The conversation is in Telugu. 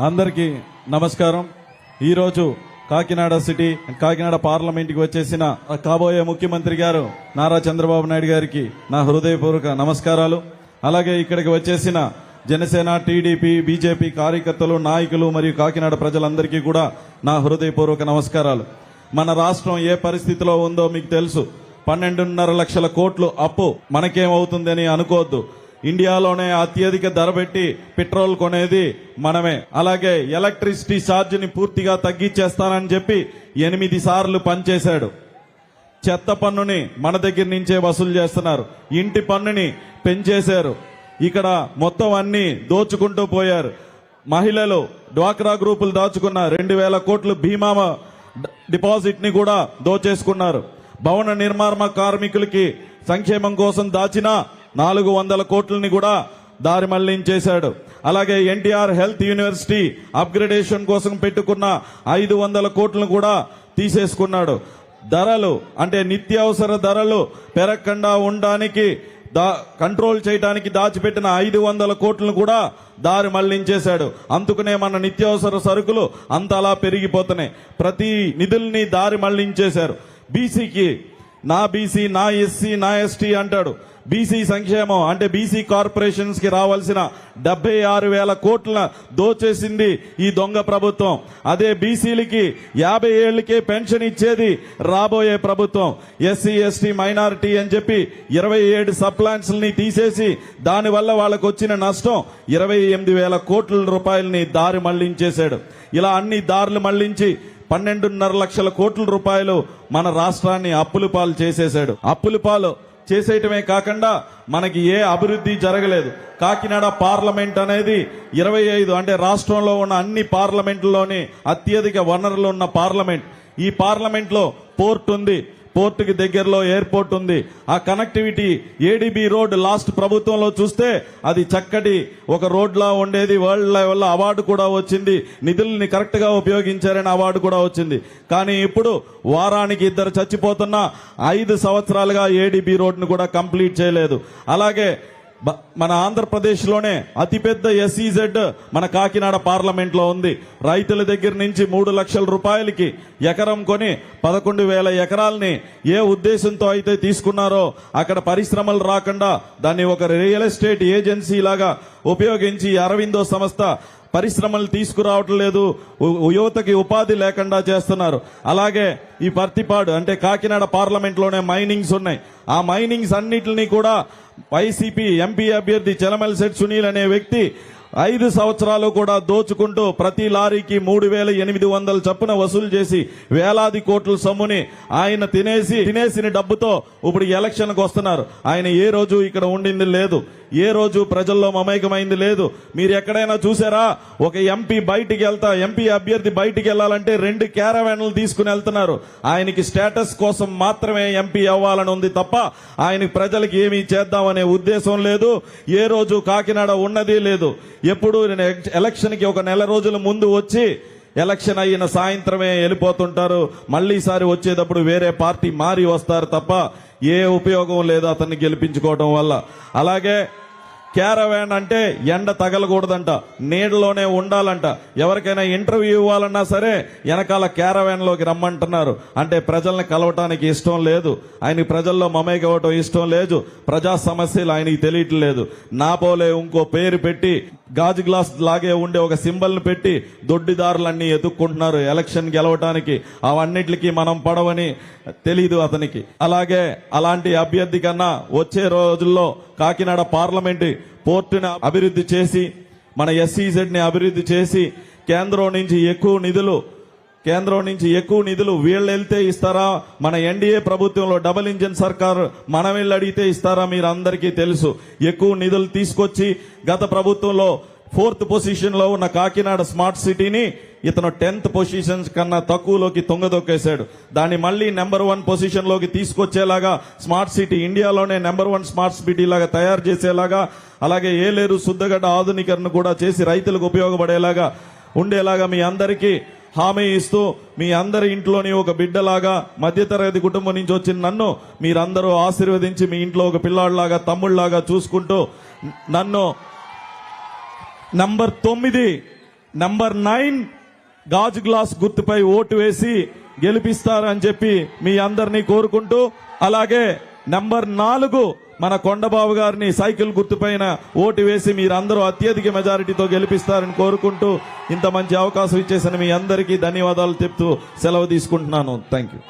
అందరికీ నమస్కారం. ఈరోజు కాకినాడ సిటీ కాకినాడ పార్లమెంట్కి వచ్చేసిన కాబోయే ముఖ్యమంత్రి గారు నారా చంద్రబాబు నాయుడు గారికి నా హృదయపూర్వక నమస్కారాలు. అలాగే ఇక్కడికి వచ్చేసిన జనసేన టీడీపీ బీజేపీ కార్యకర్తలు నాయకులు మరియు కాకినాడ ప్రజలందరికీ కూడా నా హృదయపూర్వక నమస్కారాలు. మన రాష్ట్రం ఏ పరిస్థితిలో ఉందో మీకు తెలుసు. పన్నెండున్నర లక్షల కోట్లు అప్పు మనకేమవుతుందని అనుకోవద్దు. ఇండియాలోనే అత్యధిక ధర పెట్టి పెట్రోల్ కొనేది మనమే. అలాగే ఎలక్ట్రిసిటీ ఛార్జ్ని పూర్తిగా తగ్గించేస్తానని చెప్పి ఎనిమిది సార్లు పనిచేశాడు. చెత్త పన్నుని మన దగ్గర నుంచే వసూలు చేస్తున్నారు. ఇంటి పన్నుని పెంచేశారు. ఇక్కడ మొత్తం అన్ని దోచుకుంటూ పోయారు. మహిళలు డ్వాక్రా గ్రూపులు దాచుకున్న రెండు వేల కోట్లు బీమా డిపాజిట్ని కూడా దోచేసుకున్నారు. భవన నిర్మాణ కార్మికులకి సంక్షేమం కోసం దాచిన నాలుగు వందల కోట్లని కూడా దారి మళ్ళించేశాడు. అలాగే ఎన్టీఆర్ హెల్త్ యూనివర్సిటీ అప్గ్రేడేషన్ కోసం పెట్టుకున్న ఐదు వందల కోట్లను కూడా తీసేసుకున్నాడు. ధరలు అంటే నిత్యావసర ధరలు పెరగకుండా ఉండడానికి దా కంట్రోల్ చేయడానికి దాచిపెట్టిన ఐదు వందల కోట్లను కూడా దారి మళ్ళించేశాడు. అందుకనే మన నిత్యావసర సరుకులు అంత అలా పెరిగిపోతున్నాయి. ప్రతి నిధుల్ని దారి మళ్ళించేశారు. బీసీకి నా బీసీ నా ఎస్సీ నా ఎస్టీ అంటాడు. బీసీ సంక్షేమం అంటే బీసీ కార్పొరేషన్స్కి రావాల్సిన డెబ్బై ఆరు వేల కోట్ల దోచేసింది ఈ దొంగ ప్రభుత్వం. అదే బీసీలకి యాభై ఏళ్ళకే పెన్షన్ ఇచ్చేది రాబోయే ప్రభుత్వం. ఎస్సీ ఎస్టీ మైనారిటీ అని చెప్పి ఇరవై ఏడు సప్లాన్స్ని తీసేసి దానివల్ల వాళ్ళకు వచ్చిన నష్టం ఇరవై ఎనిమిది వేల కోట్ల రూపాయలని దారి మళ్ళించేశాడు. ఇలా అన్ని దారులు మళ్ళించి పన్నెండున్నర లక్షల కోట్ల రూపాయలు మన రాష్ట్రాన్ని అప్పుల పాలు చేసేశాడు. అప్పుల పాలు చేసేయటమే కాకుండా మనకి ఏ అభివృద్ధి జరగలేదు. కాకినాడ పార్లమెంట్ అనేది ఇరవై ఐదు అంటే రాష్ట్రంలో ఉన్న అన్ని పార్లమెంట్లలోని అత్యధిక వనరులు ఉన్న పార్లమెంట్. ఈ పార్లమెంట్లో పోర్ట్ ఉంది. పోర్టుకి దగ్గరలో ఎయిర్పోర్ట్ ఉంది. ఆ కనెక్టివిటీ ఏడీబీ రోడ్ లాస్ట్ ప్రభుత్వంలో చూస్తే అది చక్కటి ఒక రోడ్ లా ఉండేది. వరల్డ్ లెవెల్లో అవార్డు కూడా వచ్చింది. నిధుల్ని కరెక్ట్గా ఉపయోగించారని అవార్డు కూడా వచ్చింది. కానీ ఇప్పుడు వారానికి ఇద్దరు చచ్చిపోతున్న ఐదు సంవత్సరాలుగా ఏడీబీ రోడ్ను కూడా కంప్లీట్ చేయలేదు. అలాగే మన ఆంధ్రప్రదేశ్లోనే అతిపెద్ద ఎస్ఈజెడ్ మన కాకినాడ పార్లమెంట్లో ఉంది. రైతుల దగ్గర నుంచి మూడు లక్షల రూపాయలకి ఎకరం కొని పదకొండు వేల ఎకరాల్ని ఏ ఉద్దేశంతో అయితే తీసుకున్నారో అక్కడ పరిశ్రమలు రాకుండా దాన్ని ఒక రియల్ ఎస్టేట్ ఏజెన్సీ లాగా ఉపయోగించి అరవిందో సంస్థ పరిశ్రమలు తీసుకురావటం లేదు. యువతకి ఉపాధి లేకుండా చేస్తున్నారు. అలాగే ఈ పర్తిపాడు అంటే కాకినాడ పార్లమెంట్లోనే మైనింగ్స్ ఉన్నాయి. ఆ మైనింగ్స్ అన్నిటిని కూడా వైసీపీ ఎంపీ అభ్యర్థి చెలమల్ సెట్ సునీల్ అనే వ్యక్తి ఐదు సంవత్సరాలు కూడా దోచుకుంటూ ప్రతి లారీకి మూడు వేల ఎనిమిది వందల చప్పున వసూలు చేసి వేలాది కోట్ల సొమ్ముని ఆయన తినేసి తినేసిన డబ్బుతో ఇప్పుడు ఎలక్షన్కి వస్తున్నారు. ఆయన ఏ రోజు ఇక్కడ ఉండింది లేదు. ఏ రోజు ప్రజల్లో మమైకమైంది లేదు. మీరు ఎక్కడైనా చూసారా? ఒక ఎంపీ బయటికి వెళ్తా ఎంపీ అభ్యర్థి బయటికి వెళ్ళాలంటే రెండు క్యారవాన్లు తీసుకుని వెళ్తున్నారు. ఆయనకి స్టేటస్ కోసం మాత్రమే ఎంపీ అవ్వాలని ఉంది తప్ప ఆయనకి ప్రజలకి ఏమీ చేద్దామనే ఉద్దేశం లేదు. ఏ రోజు కాకినాడ ఉన్నది లేదు. ఎప్పుడు ఎలక్షన్కి ఒక నెల రోజుల ముందు వచ్చి ఎలక్షన్ అయిన సాయంత్రమే వెళ్ళిపోతుంటారు. మళ్ళీ ఈసారి వచ్చేటప్పుడు వేరే పార్టీ మారి వస్తారు తప్ప ఏ ఉపయోగం లేదు అతన్ని గెలిపించుకోవడం వల్ల. అలాగే క్యారవాన్ అంటే ఎండ తగలకూడదంట నీడలోనే ఉండాలంట. ఎవరికైనా ఇంటర్వ్యూ ఇవ్వాలన్నా సరే వెనకాల క్యారవాన్లోకి రమ్మంటున్నారు. అంటే ప్రజల్ని కలవటానికి ఇష్టం లేదు. ఆయన ప్రజల్లో మమేక అవ్వటం ఇష్టం లేదు. ప్రజా సమస్యలు ఆయనకి తెలియట్లేదు నా పోలే ఇంకో పేరు పెట్టి గాజు గ్లాస్ లాగే ఉండే ఒక సింబల్ని పెట్టి దొడ్డిదారులన్నీ ఎదుక్కుంటున్నారు ఎలక్షన్ గెలవటానికి. అవన్నిటికి మనం పడవని తెలీదు అతనికి. అలాగే అలాంటి అభ్యర్థి కన్నా వచ్చే రోజుల్లో కాకినాడ పార్లమెంటు పోర్టును అభివృద్ధి చేసి మన ఎస్సీజెడ్ని అభివృద్ధి చేసి కేంద్రం నుంచి ఎక్కువ నిధులు కేంద్రం నుంచి ఎక్కువ నిధులు వీళ్ళు వెళ్తే ఇస్తారా? మన ఎన్డీఏ ప్రభుత్వంలో డబుల్ ఇంజిన్ సర్కార్ మనం వెళ్ళి అడిగితే ఇస్తారా? మీరు అందరికీ తెలుసు. ఎక్కువ నిధులు తీసుకొచ్చి గత ప్రభుత్వంలో ఫోర్త్ పొజిషన్లో ఉన్న కాకినాడ స్మార్ట్ సిటీని ఇతను టెన్త్ పొజిషన్స్ కన్నా తక్కువలోకి తొంగదొక్కేశాడు. దాన్ని మళ్ళీ నెంబర్ వన్ పొజిషన్లోకి తీసుకొచ్చేలాగా స్మార్ట్ సిటీ ఇండియాలోనే నెంబర్ వన్ స్మార్ట్ సిటీ లాగా తయారు చేసేలాగా అలాగే ఏలేరు శుద్ధగడ్డ ఆధునీకరణ కూడా చేసి రైతులకు ఉపయోగపడేలాగా ఉండేలాగా మీ అందరికీ హామీ ఇస్తూ మీ అందరి ఇంట్లోని ఒక బిడ్డలాగా మధ్యతరగతి కుటుంబం నుంచి వచ్చిన నన్ను మీరందరూ ఆశీర్వదించి మీ ఇంట్లో ఒక పిల్లాడిలాగా తమ్ముళ్ళాగా చూసుకుంటూ నన్ను నంబర్ తొమ్మిది నంబర్ నైన్ గాజు గ్లాస్ గుర్తుపై ఓటు వేసి గెలిపిస్తారని చెప్పి మీ అందరినీ కోరుకుంటూ అలాగే నంబర్ నాలుగు మన కొండబాబు గారిని సైకిల్ గుర్తుపైన ఓటు వేసి మీరందరూ అత్యధిక మెజారిటీతో గెలిపిస్తారని కోరుకుంటూ ఇంత మంచి అవకాశం ఇచ్చేసిన మీ అందరికీ ధన్యవాదాలు చెప్తూ సెలవు తీసుకుంటున్నాను. Thank you